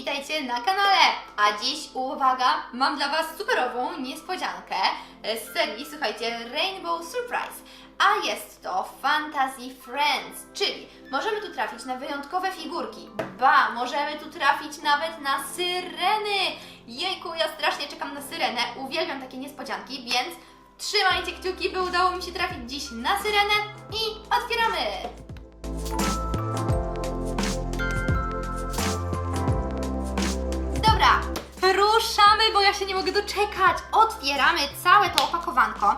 witajcie na kanale! A dziś, uwaga, mam dla Was superową niespodziankę z serii, słuchajcie, Rainbow Surprise. A jest to Fantasy Friends, czyli możemy tu trafić na wyjątkowe figurki. Ba, możemy tu trafić nawet na syreny! Jejku, ja strasznie czekam na syrenę, uwielbiam takie niespodzianki, więc trzymajcie kciuki, by udało mi się trafić dziś na syrenę i otwieramy! Dobra, ruszamy, bo ja się nie mogę doczekać. Otwieramy całe to opakowanko.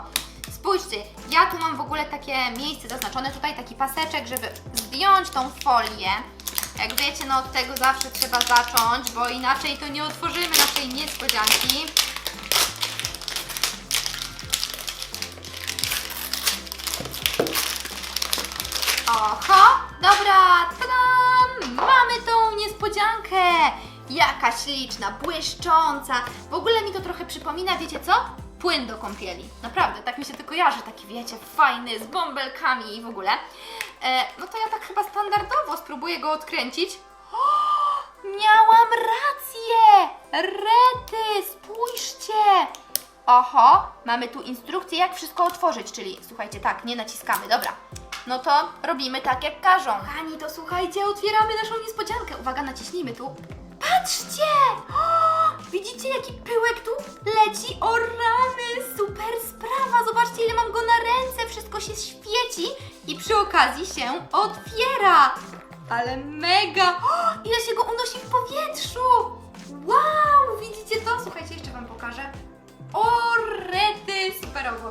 Spójrzcie, ja tu mam w ogóle takie miejsce zaznaczone, tutaj taki paseczek, żeby zdjąć tą folię. Jak wiecie, no od tego zawsze trzeba zacząć, bo inaczej to nie otworzymy naszej niespodzianki. Oho, dobra, tadam! Mamy tą niespodziankę! Jaka śliczna, błyszcząca. W ogóle mi to trochę przypomina, wiecie co? Płyn do kąpieli. Naprawdę, tak mi się to kojarzy, taki wiecie, fajny, z bąbelkami i w ogóle. E, no to ja tak chyba standardowo spróbuję go odkręcić. O, miałam rację! Rety, spójrzcie! Oho, mamy tu instrukcję, jak wszystko otworzyć, czyli słuchajcie, tak, nie naciskamy, dobra. No to robimy tak, jak każą. Kochani, to słuchajcie, otwieramy naszą niespodziankę. Uwaga, naciśnijmy tu. Patrzcie! O, widzicie, jaki pyłek tu leci? O rany, super sprawa! Zobaczcie, ile mam go na ręce, wszystko się świeci i przy okazji się otwiera. Ale mega! O, ile się go unosi w powietrzu! Wow, widzicie to? Słuchajcie, jeszcze Wam pokażę. O, rety, superowo.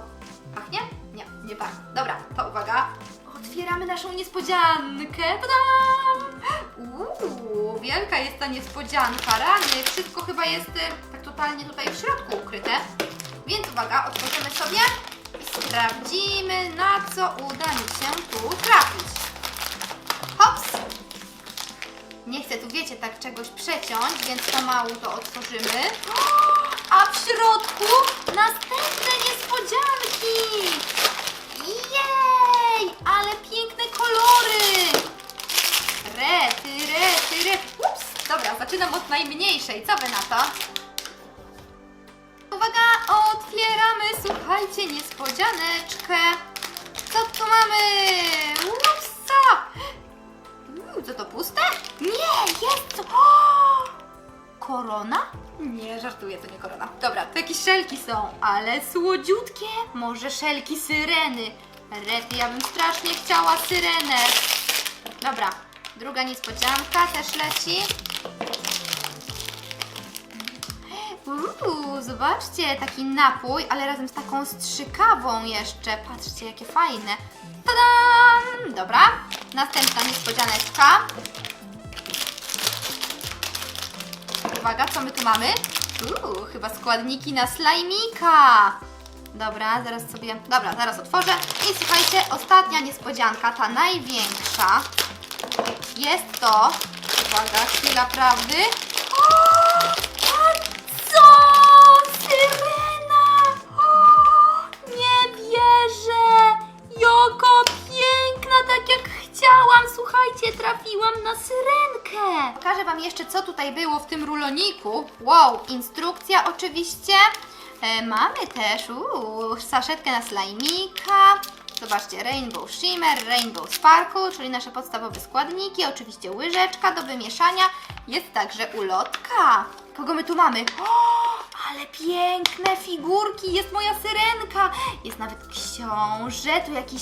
Pachnie? Nie, nie pachnie. Dobra, to uwaga. Otwieramy naszą niespodziankę. Tadam! Wielka jest ta niespodzianka. Rany, wszystko chyba jest y, tak totalnie tutaj w środku ukryte. Więc uwaga, otworzymy sobie i sprawdzimy, na co uda mi się tu trafić. Hops! Nie chcę tu, wiecie, tak czegoś przeciąć, więc pomału to otworzymy. A najmniejszej. Co wy na to? Uwaga, otwieramy, słuchajcie, niespodzianeczkę. Co tu mamy? Upsa! Uuu, co to puste? Nie, jest co? O! Korona? Nie, żartuję, to nie korona. Dobra, to jakieś szelki są, ale słodziutkie. Może szelki syreny. Rety, ja bym strasznie chciała syrenę. Dobra, druga niespodzianka też leci. Uuu, zobaczcie, taki napój, ale razem z taką strzykawą jeszcze. Patrzcie, jakie fajne. Tadam! Dobra, następna niespodzianeczka. Uwaga, co my tu mamy? Uuu, chyba składniki na slajmika. Dobra, zaraz sobie... Dobra, zaraz otworzę. I słuchajcie, ostatnia niespodzianka, ta największa. Jest to... Uwaga, chwila prawdy. Słuchajcie, trafiłam na syrenkę. Pokażę Wam jeszcze, co tutaj było w tym ruloniku. Wow, instrukcja oczywiście. E, mamy też uu, saszetkę na slajmika. Zobaczcie, Rainbow Shimmer, Rainbow Sparkle, czyli nasze podstawowe składniki. Oczywiście łyżeczka do wymieszania. Jest także ulotka. Kogo my tu mamy? O, ale piękne figurki, jest moja syrenka, jest nawet książę, tu jakiś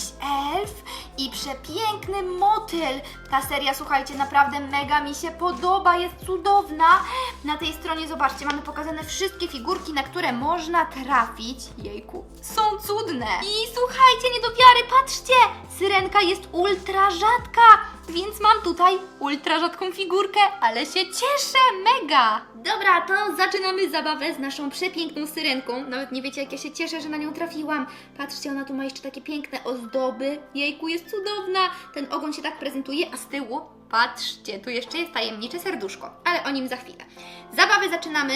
elf i przepiękny motyl. Ta seria, słuchajcie, naprawdę mega mi się podoba, jest cudowna. Na tej stronie, zobaczcie, mamy pokazane wszystkie figurki, na które można trafić. Jejku, są cudne. I słuchajcie, nie do wiary, patrzcie, syrenka jest ultra rzadka, więc mam tutaj ultra rzadką figurkę, ale się cieszę, mega! Dobra, to zaczynamy zabawę z naszą przepiękną syrenką. Nawet nie wiecie, jak ja się cieszę, że na nią trafiłam. Patrzcie, ona tu ma jeszcze takie piękne ozdoby. Jejku, jest cudowna. Ten ogon się tak prezentuje, a z tyłu, patrzcie, tu jeszcze jest tajemnicze serduszko, ale o nim za chwilę. Zabawę zaczynamy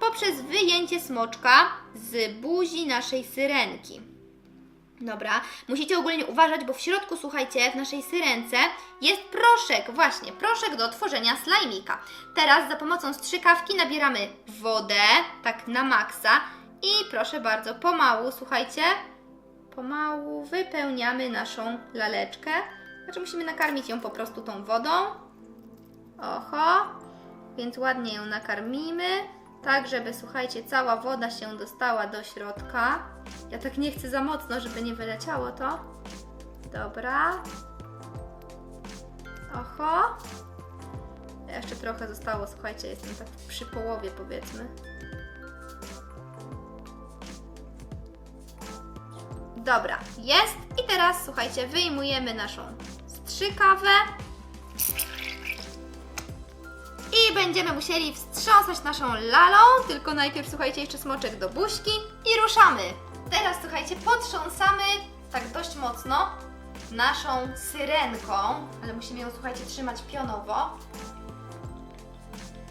poprzez wyjęcie smoczka z buzi naszej syrenki. Dobra, musicie ogólnie uważać, bo w środku, słuchajcie, w naszej syrence jest proszek, właśnie, proszek do tworzenia slajmika. Teraz za pomocą strzykawki nabieramy wodę, tak na maksa i proszę bardzo, pomału, słuchajcie, pomału wypełniamy naszą laleczkę. Znaczy musimy nakarmić ją po prostu tą wodą. Oho, więc ładnie ją nakarmimy, tak żeby, słuchajcie, cała woda się dostała do środka. Ja tak nie chcę za mocno, żeby nie wyleciało to. Dobra. Oho. Jeszcze trochę zostało, słuchajcie, jestem tak przy połowie powiedzmy. Dobra, jest. I teraz, słuchajcie, wyjmujemy naszą strzykawę. Będziemy musieli wstrząsać naszą lalą, tylko najpierw słuchajcie jeszcze smoczek do buźki i ruszamy. Teraz słuchajcie, potrząsamy tak dość mocno naszą syrenką, ale musimy ją słuchajcie trzymać pionowo,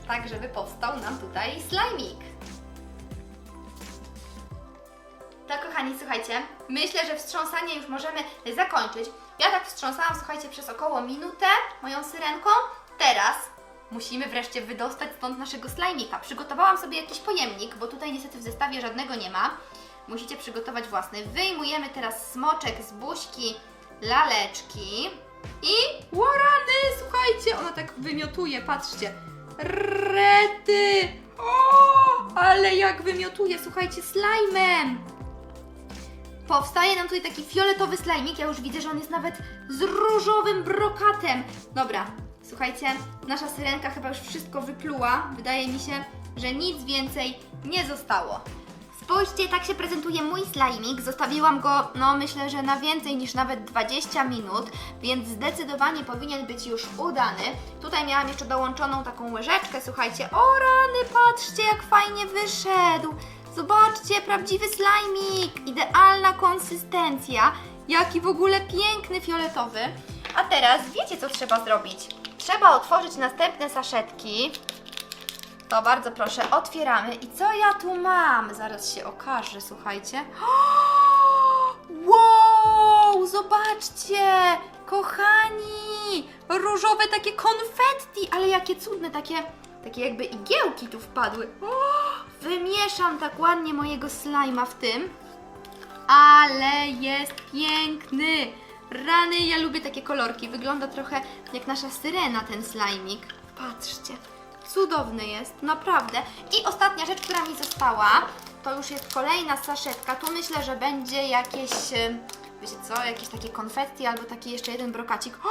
tak żeby powstał nam tutaj slajmik. Tak, kochani, słuchajcie, myślę, że wstrząsanie już możemy zakończyć. Ja tak wstrząsałam, słuchajcie, przez około minutę moją syrenką. Teraz musimy wreszcie wydostać stąd naszego slajmika. Przygotowałam sobie jakiś pojemnik, bo tutaj niestety w zestawie żadnego nie ma. Musicie przygotować własny. Wyjmujemy teraz smoczek z buźki laleczki i łorany, słuchajcie, ona tak wymiotuje, patrzcie. Rety! O, ale jak wymiotuje, słuchajcie, slajmem! Powstaje nam tutaj taki fioletowy slajmik. Ja już widzę, że on jest nawet z różowym brokatem. Dobra, słuchajcie, nasza syrenka chyba już wszystko wypluła. Wydaje mi się, że nic więcej nie zostało. Spójrzcie, tak się prezentuje mój slajmik. Zostawiłam go, no myślę, że na więcej niż nawet 20 minut, więc zdecydowanie powinien być już udany. Tutaj miałam jeszcze dołączoną taką łyżeczkę, słuchajcie. O rany, patrzcie jak fajnie wyszedł. Zobaczcie, prawdziwy slajmik, idealna konsystencja, jaki w ogóle piękny fioletowy. A teraz wiecie co trzeba zrobić? Trzeba otworzyć następne saszetki. To bardzo proszę, otwieramy. I co ja tu mam? Zaraz się okaże, słuchajcie. Wow, zobaczcie! Kochani! Różowe takie konfetti, ale jakie cudne, takie, takie jakby igiełki tu wpadły. Wymieszam tak ładnie mojego slajma w tym. Ale jest piękny! Rany, ja lubię takie kolorki. Wygląda trochę jak nasza syrena ten slajmik. Patrzcie. Cudowny jest, naprawdę. I ostatnia rzecz, która mi została, to już jest kolejna saszetka. Tu myślę, że będzie jakieś, e, wiecie co, jakieś takie konfetti albo taki jeszcze jeden brokacik. O,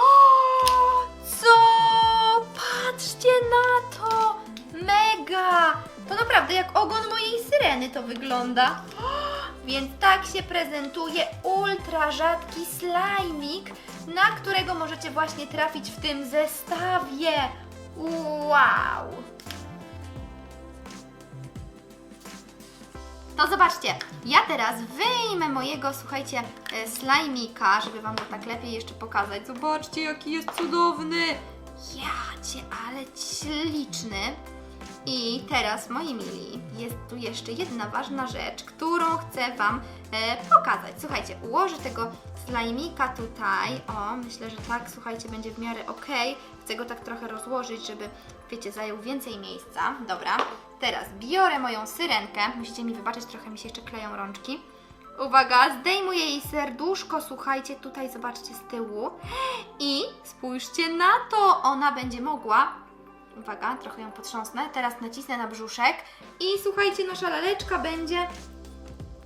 co? Patrzcie na to! Mega! To naprawdę jak ogon mojej syreny to wygląda. Więc tak się prezentuje ultra rzadki slajmik, na którego możecie właśnie trafić w tym zestawie. Wow! To zobaczcie, ja teraz wyjmę mojego, słuchajcie, e, slajmika, żeby Wam go tak lepiej jeszcze pokazać. Zobaczcie, jaki jest cudowny! Jacie, ale śliczny. I teraz, moi mili, jest tu jeszcze jedna ważna rzecz, którą chcę Wam e, pokazać. Słuchajcie, ułożę tego slajmika tutaj. O, myślę, że tak, słuchajcie, będzie w miarę ok. Chcę go tak trochę rozłożyć, żeby, wiecie, zajął więcej miejsca. Dobra, teraz biorę moją syrenkę. Musicie mi wybaczyć, trochę mi się jeszcze kleją rączki. Uwaga, zdejmuję jej serduszko, słuchajcie, tutaj zobaczcie z tyłu. I spójrzcie na to, ona będzie mogła Uwaga, trochę ją potrząsnę. Teraz nacisnę na brzuszek i słuchajcie, nasza laleczka będzie.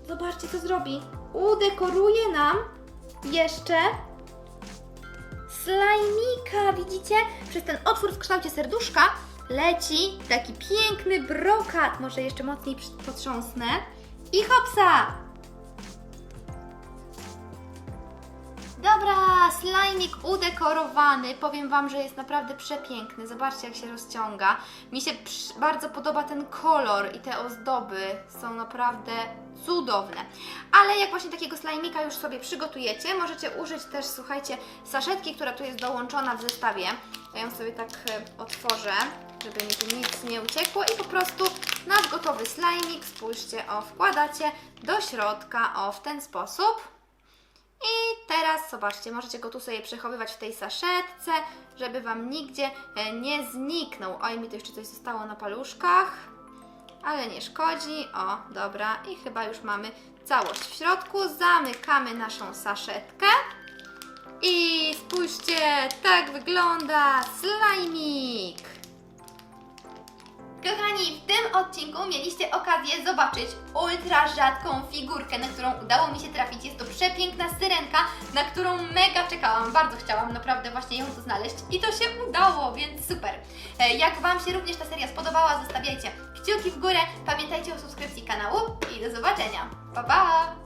Zobaczcie, co zrobi. Udekoruje nam jeszcze slajmika. Widzicie? Przez ten otwór w kształcie serduszka leci taki piękny brokat. Może jeszcze mocniej potrząsnę. I hopsa! Dobra, slajmik udekorowany. Powiem Wam, że jest naprawdę przepiękny. Zobaczcie, jak się rozciąga. Mi się bardzo podoba ten kolor i te ozdoby. Są naprawdę cudowne. Ale jak właśnie takiego slajmika już sobie przygotujecie, możecie użyć też, słuchajcie, saszetki, która tu jest dołączona w zestawie. Ja ją sobie tak e, otworzę, żeby mi tu nic nie uciekło i po prostu nasz gotowy slajmik, spójrzcie, o, wkładacie do środka, o, w ten sposób. I teraz zobaczcie, możecie go tu sobie przechowywać w tej saszetce, żeby Wam nigdzie e, nie zniknął. Oj, mi tu jeszcze coś zostało na paluszkach, ale nie szkodzi. O, dobra, i chyba już mamy całość w środku. Zamykamy naszą saszetkę. I spójrzcie, tak wygląda slajmik. Kochani, w tym odcinku mieliście okazję zobaczyć ultra rzadką figurkę, na którą udało mi się trafić. Jest to przepiękna syrenka, na którą mega czekałam. Bardzo chciałam naprawdę właśnie ją tu znaleźć i to się udało, więc super. E, Jak Wam się również ta seria spodobała, zostawiajcie kciuki w górę. Pamiętajcie o subskrypcji kanału i do zobaczenia. Pa, pa!